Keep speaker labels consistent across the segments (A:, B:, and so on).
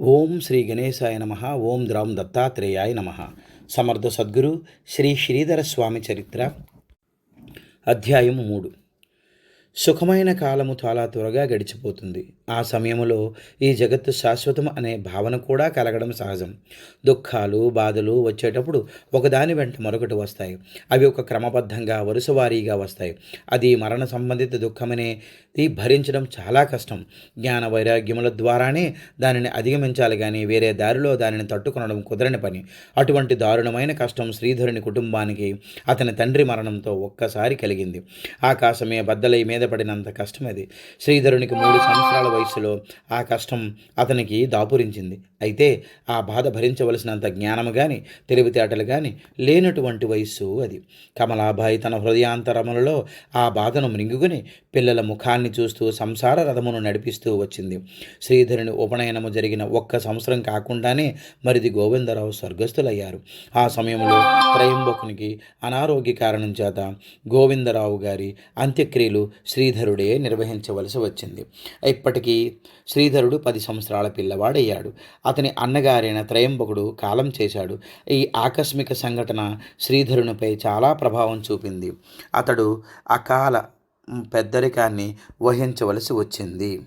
A: ఓం శ్రీ గణేశాయ నమ ఓం ద్రాం దత్తాత్రేయాయ నమ. సమర్థ సద్గురు శ్రీ శ్రీధర స్వామి చరిత్ర అధ్యాయము మూడు. సుఖమైన కాలము చాలా త్వరగా గడిచిపోతుంది. ఆ సమయంలో ఈ జగత్తు శాశ్వతం అనే భావన కూడా కలగడం సహజం. దుఃఖాలు బాధలు వచ్చేటప్పుడు ఒకదాని వెంట మరొకటి వస్తాయి. అవి ఒక క్రమబద్ధంగా వరుసవారీగా వస్తాయి. అది మరణ సంబంధిత దుఃఖమనేది భరించడం చాలా కష్టం. జ్ఞాన వైరాగ్యముల ద్వారానే దానిని అధిగమించాలి కానీ వేరే దారిలో దానిని తట్టుకొనడం కుదరని పని. అటువంటి దారుణమైన కష్టం శ్రీధరుని కుటుంబానికి అతని తండ్రి మరణంతో ఒక్కసారి కలిగింది. ఆకాశమే బద్దలై మీద పడినంత కష్టం అది. శ్రీధరునికి మూడు సంవత్సరాల వయసులో ఆ కష్టం అతనికి దాపురించింది. అయితే ఆ బాధ భరించవలసినంత జ్ఞానము కానీ తెలివితేటలు కానీ లేనటువంటి వయస్సు అది. కమలాబాయి తన హృదయాంతరములలో ఆ బాధను మృంగుకుని పిల్లల ముఖాన్ని చూస్తూ సంసార రథమును నడిపిస్తూ వచ్చింది. శ్రీధరుని ఉపనయనము జరిగిన ఒక్క సంవత్సరం కాకుండానే మరిది గోవిందరావు స్వర్గస్థులయ్యారు. ఆ సమయంలో త్రయంబకునికి అనారోగ్య కారణం చేత గోవిందరావు గారి అంత్యక్రియలు శ్రీధరుడే నిర్వహించవలసి వచ్చింది. ఇప్పటికీ శ్రీధరుడు పది సంవత్సరాల పిల్లవాడయ్యాడు. అతని అన్నగారైన త్రయంబకుడు కాలం చేశాడు. ఈ ఆకస్మిక సంఘటన శ్రీధరునిపై చాలా ప్రభావం చూపింది. అతడు అకాల పెద్దరికాన్ని వహించవలసి వచ్చింది.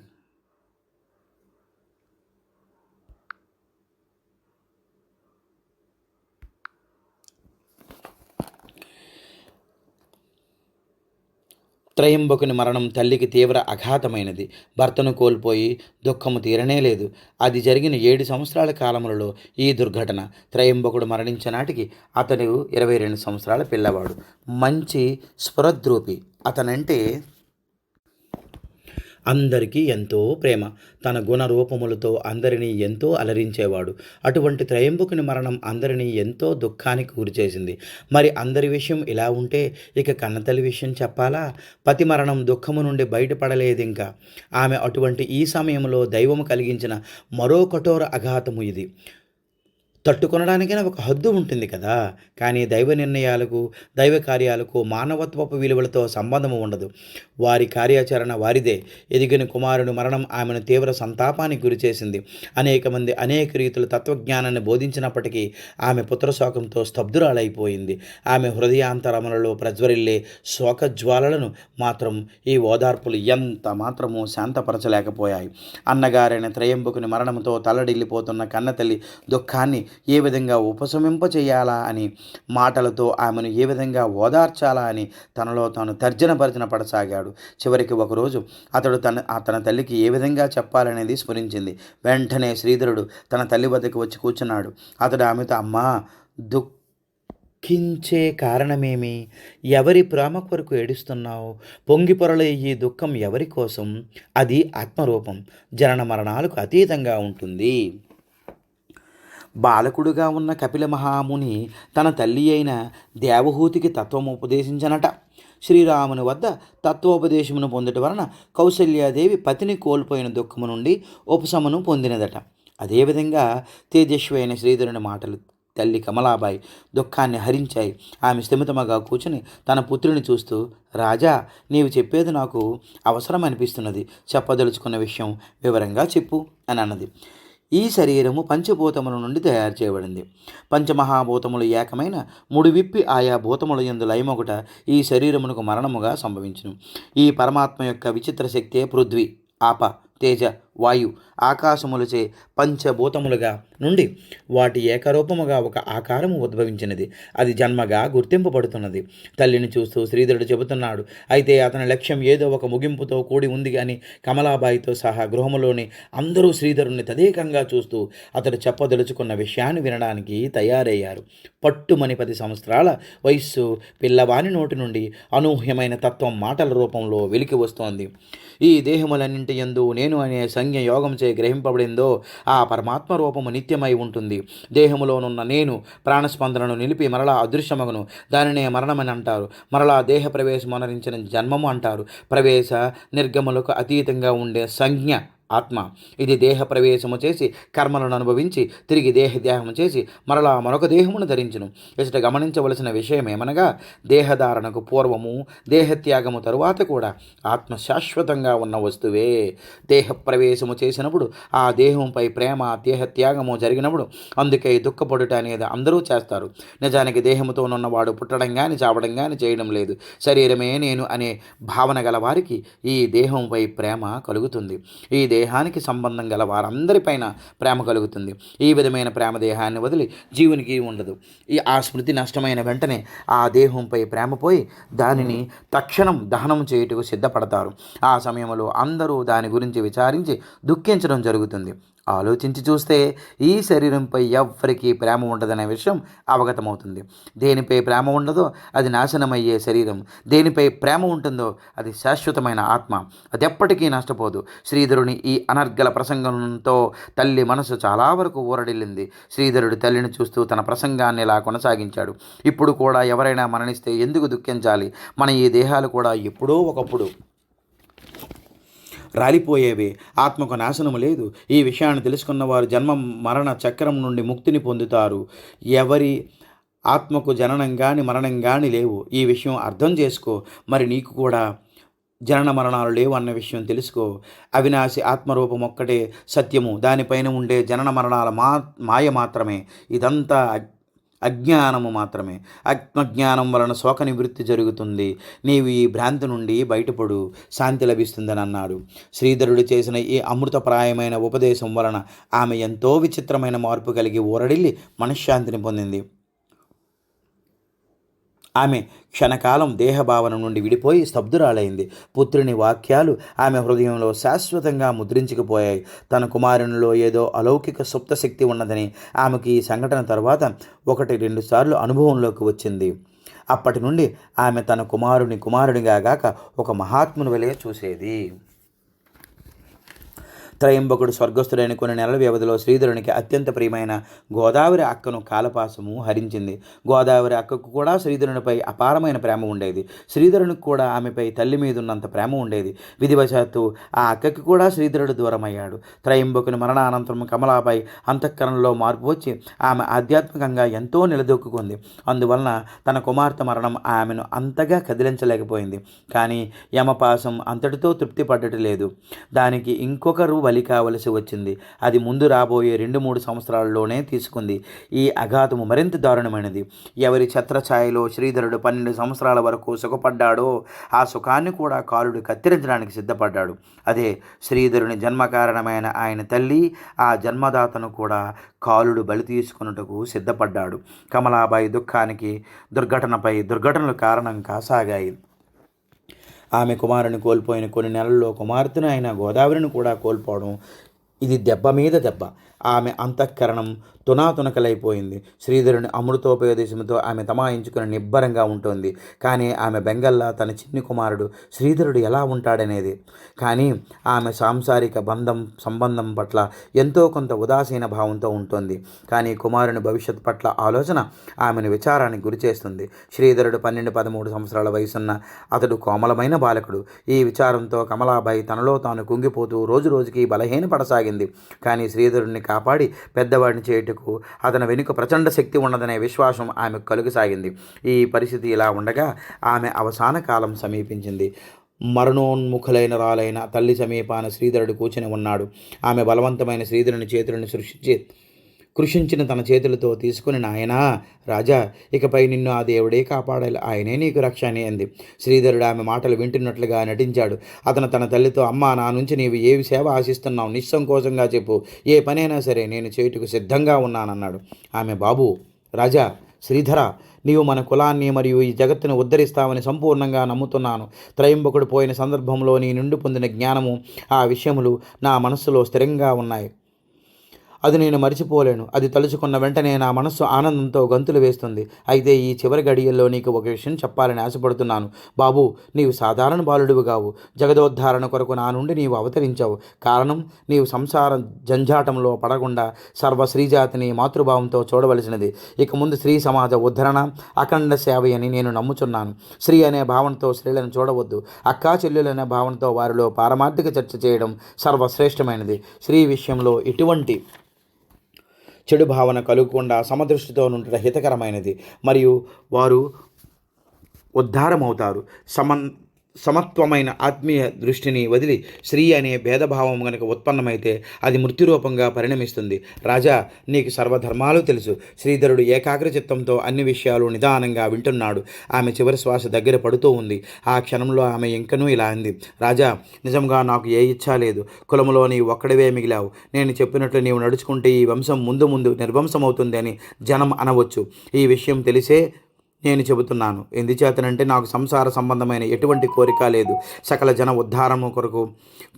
A: త్రయంబకుని మరణం తల్లికి తీవ్ర అఘాతమైనది భర్తను కోల్పోయి దుఃఖము తీరనే లేదు. అది జరిగిన ఏడు సంవత్సరాల కాలములలో ఈ దుర్ఘటన. త్రయంబకుడు మరణించిన నాటికి ఇరవై రెండు సంవత్సరాల పిల్లవాడు. మంచి స్ఫురద్రూపి. అతనంటే అందరికీ ఎంతో ప్రేమ. తన గుణ రూపములతో అందరినీ ఎంతో అలరించేవాడు. అటువంటి త్రయంబుకుని మరణం అందరినీ ఎంతో దుఃఖానికి గురిచేసింది. మరి అందరి విషయం ఇలా ఉంటే ఇక కన్నతల్లి విషయం చెప్పాలా? పతి మరణం దుఃఖము నుండి బయటపడలేదు ఇంకా ఆమె అటువంటి ఈ సమయంలో దైవము కలిగించిన మరో కఠోర అఘాతము ఇది. తట్టుకొనడానికైనా ఒక హద్దు ఉంటుంది కదా. కానీ దైవ నిర్ణయాలకు దైవ కార్యాలకు మానవత్వపు విలువలతో సంబంధము ఉండదు. వారి కార్యాచరణ వారిదే. ఎదిగిన కుమారుని మరణం ఆమెను తీవ్ర సంతాపానికి గురిచేసింది అనేక మంది అనేక రీతుల తత్వజ్ఞానాన్ని బోధించినప్పటికీ ఆమె పుత్రశోకంతో స్తబ్దురాలైపోయింది. ఆమె హృదయాంతరములలో ప్రజ్వరిల్లే శోకజ్వాలలను మాత్రం ఈ ఓదార్పులు ఎంత మాత్రము శాంతపరచలేకపోయాయి. అన్నగారైన త్రయంబకుని మరణంతో తల్లడిల్లిపోతున్న కన్నతల్లి దుఃఖాన్ని ఏ విధంగా ఉపశమింపచేయాలా అని మాటలతో ఆమెను ఏ విధంగా ఓదార్చాలా అని తనలో తాను తర్జన భర్జన పడసాగాడు. చివరికి ఒకరోజు అతడు తన తన తల్లికి ఏ విధంగా చెప్పాలనేది స్ఫురించింది. వెంటనే శ్రీధరుడు తన తల్లి వద్దకు వచ్చి కూర్చున్నాడు. అతడు ఆమెతో అమ్మా దుఃఖ దుఃఖించే కారణమేమి? ఎవరి ప్రేమ కొరకు ఏడుస్తున్నావు? పొంగి పొరలే ఈ దుఃఖం ఎవరి కోసం? అది ఆత్మరూపం. జనన మరణాలకు అతీతంగా ఉంటుంది. బాలకుడుగా ఉన్న కపిల మహాముని తన తల్లి అయిన దేవహూతికి తత్వం ఉపదేశించనట శ్రీరాముని వద్ద తత్వోపదేశమును పొందుట వలన కౌశల్యాదేవి పతిని కోల్పోయిన దుఃఖము నుండి ఉపశమనం పొందినదట. అదేవిధంగా తేజస్వి అయిన శ్రీధరుని మాటలు తల్లి కమలాబాయి దుఃఖాన్ని హరించాయి. ఆమె స్థిమితమగా కూర్చుని తన పుత్రుని చూస్తూ రాజా నీవు చెప్పేది నాకు అవసరం అనిపిస్తున్నది చెప్పదలుచుకున్న విషయం వివరంగా చెప్పు అని అన్నది. ఈ శరీరము పంచభూతముల నుండి తయారు చేయబడింది. పంచమహాభూతములు ఏకమైన ముడివిప్పి ఆయా భూతముల ఎందు లయమొకట ఈ శరీరమునకు మరణముగా సంభవించును. ఈ పరమాత్మ యొక్క విచిత్ర శక్తే పృథ్వీ ఆప తేజ వాయు ఆకాశములచే పంచభూతములుగా నుండి వాటి ఏకరూపముగా ఒక ఆకారము ఉద్భవించినది. అది జన్మగా గుర్తింపబడుతున్నది. తల్లిని చూస్తూ శ్రీధరుడు చెబుతున్నాడు అయితే అతని లక్ష్యం ఏదో ఒక ముగింపుతో కూడి ఉంది కానీ కమలాబాయితో సహా గృహములోని అందరూ శ్రీధరుణ్ణి తదేకంగా చూస్తూ అతడు చెప్పదలుచుకున్న విషయాన్ని వినడానికి తయారయ్యారు. పట్టుమని పది సంవత్సరాల వయస్సు పిల్లవాని నోటి నుండి అనూహ్యమైన తత్వం మాటల రూపంలో వెలికి వస్తోంది. ఈ దేహములన్నింటి ఎందు నేను అనే సంజ్ఞ యోగంచే గ్రహింపబడిందో ఆ పరమాత్మ రూపము నిత్యమై ఉంటుంది. దేహములోనున్న నేను ప్రాణస్పందనను నిలిపి మరలా అదృశ్యమగును. దానినే మరణమని అంటారు. మరలా దేహ ప్రవేశం అనరించిన జన్మము అంటారు. ప్రవేశ నిర్గములకు అతీతంగా ఉండే సంజ్ఞ ఆత్మ. ఇది దేహ ప్రవేశము చేసి కర్మలను అనుభవించి తిరిగి దేహ దేహము చేసి మరలా మరొక దేహమును ధరించును. ఇచ్చట గమనించవలసిన విషయం ఏమనగా దేహధారణకు పూర్వము దేహత్యాగము తరువాత కూడా ఆత్మ శాశ్వతంగా ఉన్న వస్తువే. దేహ ప్రవేశము చేసినప్పుడు ఆ దేహంపై ప్రేమ దేహత్యాగము జరిగినప్పుడు అందుకే దుఃఖపడుట అనేది అందరూ చేస్తారు. నిజానికి దేహముతోనున్నవాడు పుట్టడం కానీ చావడం కానీ చేయడం లేదు. శరీరమే నేను అనే భావన గల వారికి ఈ దేహంపై ప్రేమ కలుగుతుంది. ఈ దేహానికి సంబంధం గల వారందరిపైన ప్రేమ కలుగుతుంది. ఈ విధమైన ప్రేమ దేహాన్ని వదిలి జీవునికి ఉండదు. ఈ ఆ స్మృతి నష్టమైన వెంటనే ఆ దేహంపై ప్రేమ పోయి దానిని తక్షణం దహనం చేయుటకు సిద్ధపడతారు. ఆ సమయంలో అందరూ దాని గురించి విచారించి దుఃఖించడం జరుగుతుంది. ఆలోచించి చూస్తే ఈ శరీరంపై ఎవ్వరికీ ప్రేమ ఉండదనే విషయం అవగతమవుతుంది. దేనిపై ప్రేమ ఉండదో అది నాశనమయ్యే శరీరం. దేనిపై ప్రేమ ఉంటుందో అది శాశ్వతమైన ఆత్మ. అది ఎప్పటికీ నష్టపోదు. శ్రీధరుని ఈ అనర్గల ప్రసంగంతో తల్లి మనసు చాలా వరకు ఊరడిల్లింది. శ్రీధరుడు తల్లిని చూస్తూ తన ప్రసంగాన్ని ఇలా కొనసాగించాడు. ఇప్పుడు కూడా ఎవరైనా మరణిస్తే ఎందుకు దుఃఖించాలి? మన ఈ దేహాలు కూడా ఎప్పుడో ఒకప్పుడు రాలిపోయేవి. ఆత్మకు నాశనము లేదు. ఈ విషయాన్ని తెలుసుకున్న వారు జన్మ మరణ చక్రం నుండి ముక్తిని పొందుతారు. ఎవరి ఆత్మకు జననం కానీ మరణం కానీ లేవు. ఈ విషయం అర్థం చేసుకో. మరి నీకు కూడా జనన మరణాలు లేవు అన్న విషయం తెలుసుకో. అవినాశి ఆత్మరూపం ఒక్కటే సత్యము. దానిపైన ఉండే జనన మరణాల మా మాయ మాత్రమే. ఇదంతా అజ్ఞానము మాత్రమే. ఆత్మజ్ఞానం వలన శోక నివృత్తి జరుగుతుంది. నీవు ఈ భ్రాంతి నుండి బయటపడు. శాంతి లభిస్తుందని అన్నాడు. శ్రీధరుడు చేసిన ఈ అమృతప్రాయమైన ఉపదేశం వలన ఆమె ఎంతో విచిత్రమైన మార్పు కలిగి ఊరడిల్లి మనశ్శాంతిని పొందింది. ఆమె క్షణకాలం దేహభావన నుండి విడిపోయి స్తబ్దురాలైంది. పుత్రుని వాక్యాలు ఆమె హృదయంలో శాశ్వతంగా ముద్రించుకుపోయాయి. తన కుమారునిలో ఏదో అలౌకిక సుప్త శక్తి ఉన్నదని ఆమెకి ఈ సంఘటన తర్వాత ఒకటి రెండు సార్లు అనుభవంలోకి వచ్చింది. అప్పటి నుండి ఆమె తన కుమారుని కుమారునిగా గాక ఒక మహాత్ముని వలె చూసేది. త్రయంబకుడు స్వర్గస్థుడైన కొన్ని నెలల వ్యవధిలో శ్రీధరునికి అత్యంత ప్రియమైన గోదావరి అక్కను కాలపాసము హరించింది. గోదావరి అక్కకు కూడా శ్రీధరునిపై అపారమైన ప్రేమ ఉండేది. శ్రీధరునికి కూడా ఆమెపై తల్లి మీద ఉన్నంత ప్రేమ ఉండేది. విధివశాత్తు ఆ అక్కకి కూడా శ్రీధరుడు దూరమయ్యాడు. త్రయంబకుని మరణానంతరం కమలాపై అంతఃకరణలో మార్పు వచ్చి ఆమె ఆధ్యాత్మికంగా ఎంతో నిలదొక్కుంది అందువలన తన కుమార్తె మరణం ఆమెను అంతగా కదిలించలేకపోయింది. కానీ యమపాసం అంతటితో తృప్తి పడ్డటి లేదు. దానికి ఇంకొకరు బలి కావలసి వచ్చింది. అది ముందు రాబోయే రెండు మూడు సంవత్సరాల్లోనే తీసుకుంది. ఈ అఘాతము మరింత దారుణమైనది. ఎవరి ఛత్రఛాయలో శ్రీధరుడు పన్నెండు సంవత్సరాల వరకు సుఖపడ్డాడో ఆ సుఖాన్ని కూడా కాలుడు కత్తిరించడానికి సిద్ధపడ్డాడు. అదే శ్రీధరుని జన్మకారణమైన ఆయన తల్లి ఆ జన్మదాతను కూడా కాలుడు బలి తీసుకున్నటకు సిద్ధపడ్డాడు. కమలాబాయి దుఃఖానికి దుర్ఘటనపై దుర్ఘటనలు కారణం కాసాగాయి. ఆమె కుమారుని కోల్పోయిన కొన్ని నెలల్లో కుమార్తెను అయిన గోదావరిని కూడా కోల్పోవడం ఇది దెబ్బ మీద దెబ్బ. ఆమె అంతఃకరణం తునాతునకలైపోయింది. శ్రీధరుని అమృతోపయోదేశంతో ఆమె తమాయించుకుని నిబ్బరంగా ఉంటుంది. కానీ ఆమె బెంగల్లా తన చిన్ని కుమారుడు శ్రీధరుడు ఎలా ఉంటాడనేది. కానీ ఆమె సాంసారిక బంధం సంబంధం పట్ల ఎంతో కొంత ఉదాసీన భావంతో ఉంటుంది. కానీ కుమారుని భవిష్యత్ పట్ల ఆలోచన ఆమెను విచారానికి గురిచేస్తుంది. శ్రీధరుడు పన్నెండు పదమూడు సంవత్సరాల వయసున్న అతడు కోమలమైన బాలకుడు. ఈ విచారంతో కమలాబాయి తనలో తాను కుంగిపోతూ రోజు రోజుకి బలహీనపడసాగింది. కానీ శ్రీధరుడిని కాపాడి పెద్దవాడిని చేయుటకు అతని వెనుక ప్రచండ శక్తి ఉన్నదనే విశ్వాసం ఆమెకు కలుగసాగింది. ఈ పరిస్థితి ఇలా ఉండగా ఆమె అవసాన కాలం సమీపించింది. మరణోన్ముఖులైన రాలైన తల్లి సమీపాన శ్రీధరుడు కూర్చుని ఉన్నాడు. ఆమె బలవంతమైన శ్రీధరుని చేతులను సృష్టించి కృషించిన తన చేతులతో తీసుకుని నాయనా రాజా ఇకపై నిన్ను ఆ దేవుడే కాపాడాలి. ఆయనే నీకు రక్ష అని అంది. శ్రీధరుడు ఆమె మాటలు వింటున్నట్లుగా నటించాడు. అతను తన తల్లితో అమ్మా నా నుంచి నీవు ఏవి సేవ ఆశిస్తున్నావు? నిస్సంకోచంగా చెప్పు. ఏ పనైనా సరే నేను చేయుటకు సిద్ధంగా ఉన్నానన్నాడు. ఆమె బాబు రాజా శ్రీధర నీవు మన కులాన్ని మరియు ఈ జగత్తును ఉద్ధరిస్తావని సంపూర్ణంగా నమ్ముతున్నాను. త్రయంబకుడు పోయిన సందర్భంలో నీ నుండి పొందిన జ్ఞానము ఆ విషయములు నా మనస్సులో స్థిరంగా ఉన్నాయి. అది నేను మర్చిపోలేను. అది తలుచుకున్న వెంటనే నా మనస్సు ఆనందంతో గంతులు వేస్తుంది. అయితే ఈ చివరి గడియల్లో నీకు ఒక విషయం చెప్పాలని ఆశపడుతున్నాను. బాబు నీవు సాధారణ బాలుడివి కావు. జగదోద్ధారణ కొరకు నా నుండి నీవు అవతరించావు. కారణం నీవు సంసార జంజాటంలో పడకుండా సర్వ శ్రీజాతిని మాతృభావంతో చూడవలసినది. ఇక ముందు స్త్రీ సమాజ ఉద్ధరణ అఖండ సేవ అని నేను నమ్ముచున్నాను. స్త్రీ అనే భావనతో స్త్రీలను చూడవద్దు. అక్కా చెల్లెలనే భావనతో వారిలో పారమార్థిక చర్చ చేయడం సర్వశ్రేష్టమైనది. స్త్రీ విషయంలో ఇటువంటి చెడు భావన కలుగకుండా సమదృష్టితో ఉండటం హితకరమైనది. మరియు వారు ఉద్ధారమవుతారు. సమన్ సమత్వమైన ఆత్మీయ దృష్టిని వదిలి స్త్రీ అనే భేదభావం కనుక ఉత్పన్నమైతే అది మృత్యురూపంగా పరిణమిస్తుంది. రాజా నీకు సర్వధర్మాలు తెలుసు. శ్రీధరుడు ఏకాగ్ర చిత్తంతో అన్ని విషయాలు నిదానంగా వింటున్నాడు. ఆమె చివరి శ్వాస దగ్గర పడుతూ ఉంది. ఆ క్షణంలో ఆమె ఇంకనూ ఇలా అంది. రాజా నిజంగా నాకు ఏ ఇచ్చా లేదు. కులములో నీవు ఒక్కడవే మిగిలావు. నేను చెప్పినట్లు నీవు నడుచుకుంటే ఈ వంశం ముందు ముందు నిర్వంశమవుతుంది అని జనం అనవచ్చు. ఈ విషయం తెలిసే నేను చెబుతున్నాను. ఎందుచేతనంటే నాకు సంసార సంబంధమైన ఎటువంటి కోరిక లేదు. సకల జన ఉద్ధారము కొరకు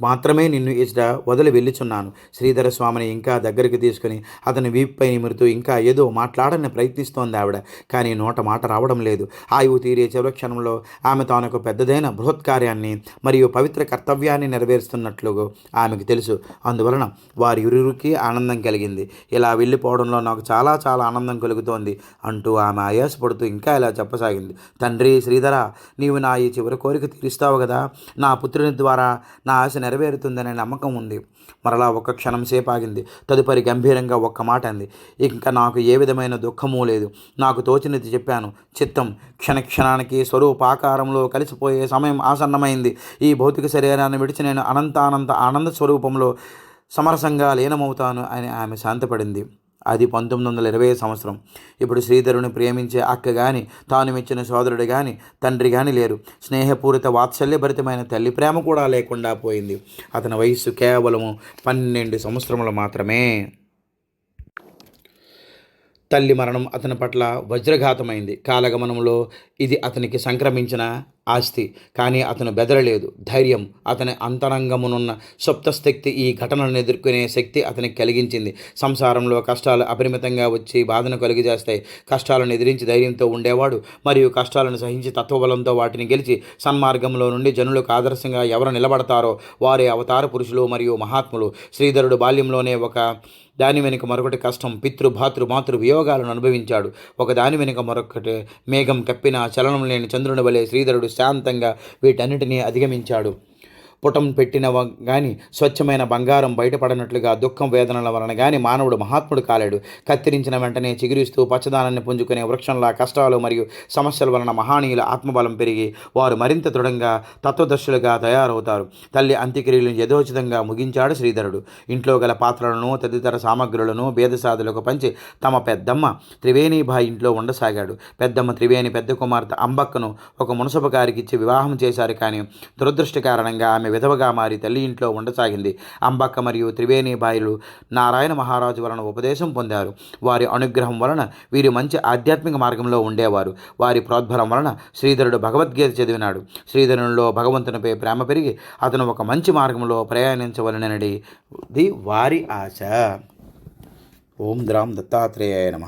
A: మాత్రమే నిన్ను ఇచ్చట వదిలి వెళ్ళుచున్నాను. శ్రీధర స్వామిని ఇంకా దగ్గరికి తీసుకుని అతని వీపుపై నిమురుతూ ఇంకా ఏదో మాట్లాడని ప్రయత్నిస్తోంది ఆవిడ. కానీ నోట మాట రావడం లేదు. ఆయువు తీరే చివరి క్షణంలో ఆమె తానొక పెద్దదైన బృహత్ కార్యాన్ని మరియు పవిత్ర కర్తవ్యాన్ని నెరవేరుస్తున్నట్లు ఆమెకు తెలుసు. అందువలన వారి ఇరువురికి ఆనందం కలిగింది. ఇలా వెళ్ళిపోవడంలో నాకు చాలా చాలా ఆనందం కలుగుతోంది అంటూ ఆమె ఆయాసపడుతూ ఇంకా ఇలా చెప్పసాగింది. తండ్రి శ్రీధర నీవు నా ఈ చివరి కోరిక తీరుస్తావు కదా. నా పుత్రుని ద్వారా నా ఆశ నెరవేరుతుందనే నమ్మకం ఉంది. మరలా ఒక్క క్షణం సేపు ఆగింది తదుపరి గంభీరంగా ఒక్క మాట అంది. ఇంకా నాకు ఏ విధమైన దుఃఖము లేదు. నాకు తోచినది చెప్పాను. చిత్తం క్షణక్షణానికి స్వరూపాకారంలో కలిసిపోయే సమయం ఆసన్నమైంది. ఈ భౌతిక శరీరాన్ని విడిచి నేను అనంతానంత ఆనంద స్వరూపంలో సమరసంగా లీనమవుతాను అని ఆమె శాంతపడింది. అది పంతొమ్మిది వందల ఇరవై సంవత్సరం. ఇప్పుడు శ్రీధరుని ప్రేమించే అక్క కానీ తాను మెచ్చిన సోదరుడు కానీ తండ్రి కానీ లేరు. స్నేహపూరిత వాత్సల్యభరితమైన తల్లి ప్రేమ కూడా లేకుండా పోయింది. అతని వయస్సు కేవలము పన్నెండు సంవత్సరములు మాత్రమే. తల్లి మరణం అతని పట్ల వజ్రఘాతమైంది. కాలగమనంలో ఇది అతనికి సంక్రమించిన ఆస్తి. కానీ అతను బెదరలేదు. ధైర్యం అతని అంతరంగమునున్న సుప్తశక్తి ఈ ఘటనలను ఎదుర్కొనే శక్తి అతనికి కలిగించింది. సంసారంలో కష్టాలు అపరిమితంగా వచ్చి బాధను కలిగజేస్తాయి. కష్టాలను ఎదిరించి ధైర్యంతో ఉండేవాడు మరియు కష్టాలను సహించి తత్వబలంతో వాటిని గెలిచి సన్మార్గంలో నుండి జనులకు ఆదర్శంగా ఎవరు నిలబడతారో వారే అవతార పురుషులు మరియు మహాత్ములు. శ్రీధరుడు బాల్యంలోనే ఒక దాని వెనుక మరొకటి కష్టం. పితృ భాతృ మాతృ వియోగాలను అనుభవించాడు. ఒక దాని వెనుక మరొకటి మేఘం కప్పిన చలనం లేని చంద్రుని వలె శ్రీధరుడు శాంతంగా వీటన్నిటినీ అధిగమించాడు. పుటం పెట్టిన కానీ స్వచ్ఛమైన బంగారం బయటపడినట్లుగా దుఃఖం వేదనల వలన కానీ మానవుడు మహాత్ముడు కాలేడు. కత్తిరించిన వెంటనే చిగురిస్తూ పచ్చదానాన్ని పుంజుకునే వృక్షంలా కష్టాలు మరియు సమస్యల వలన మహానీయుల ఆత్మబలం పెరిగి వారు మరింత దృఢంగా తత్వదర్శులుగా తయారవుతారు. తల్లి అంత్యక్రియలను యథోచితంగా ముగించాడు శ్రీధరుడు. ఇంట్లో గల పాత్రలను తదితర సామగ్రులను భేదసాదులకు పంచి తమ పెద్దమ్మ త్రివేణిభాయి ఇంట్లో ఉండసాగాడు. పెద్దమ్మ త్రివేణి పెద్ద కుమార్తె అంబక్కను ఒక మునసపకారికి గారికి ఇచ్చి వివాహం చేశారు కానీ దురదృష్ట కారణంగా ఆమె విధవగా మారి తల్లి ఇంట్లో ఉండసాగింది. అంబక్క మరియు త్రివేణి బాయిలు నారాయణ మహారాజు వలన ఉపదేశం పొందారు. వారి అనుగ్రహం వలన వీరు మంచి ఆధ్యాత్మిక మార్గంలో ఉండేవారు. వారి ప్రోద్బలం వలన శ్రీధరుడు భగవద్గీత చదివినాడు. శ్రీధరునిలో భగవంతునిపై ప్రేమ పెరిగి అతను ఒక మంచి మార్గంలో ప్రయాణించవలనది వారి ఆశ. ఓం ద్రాం దత్తాత్రేయాయ నమ.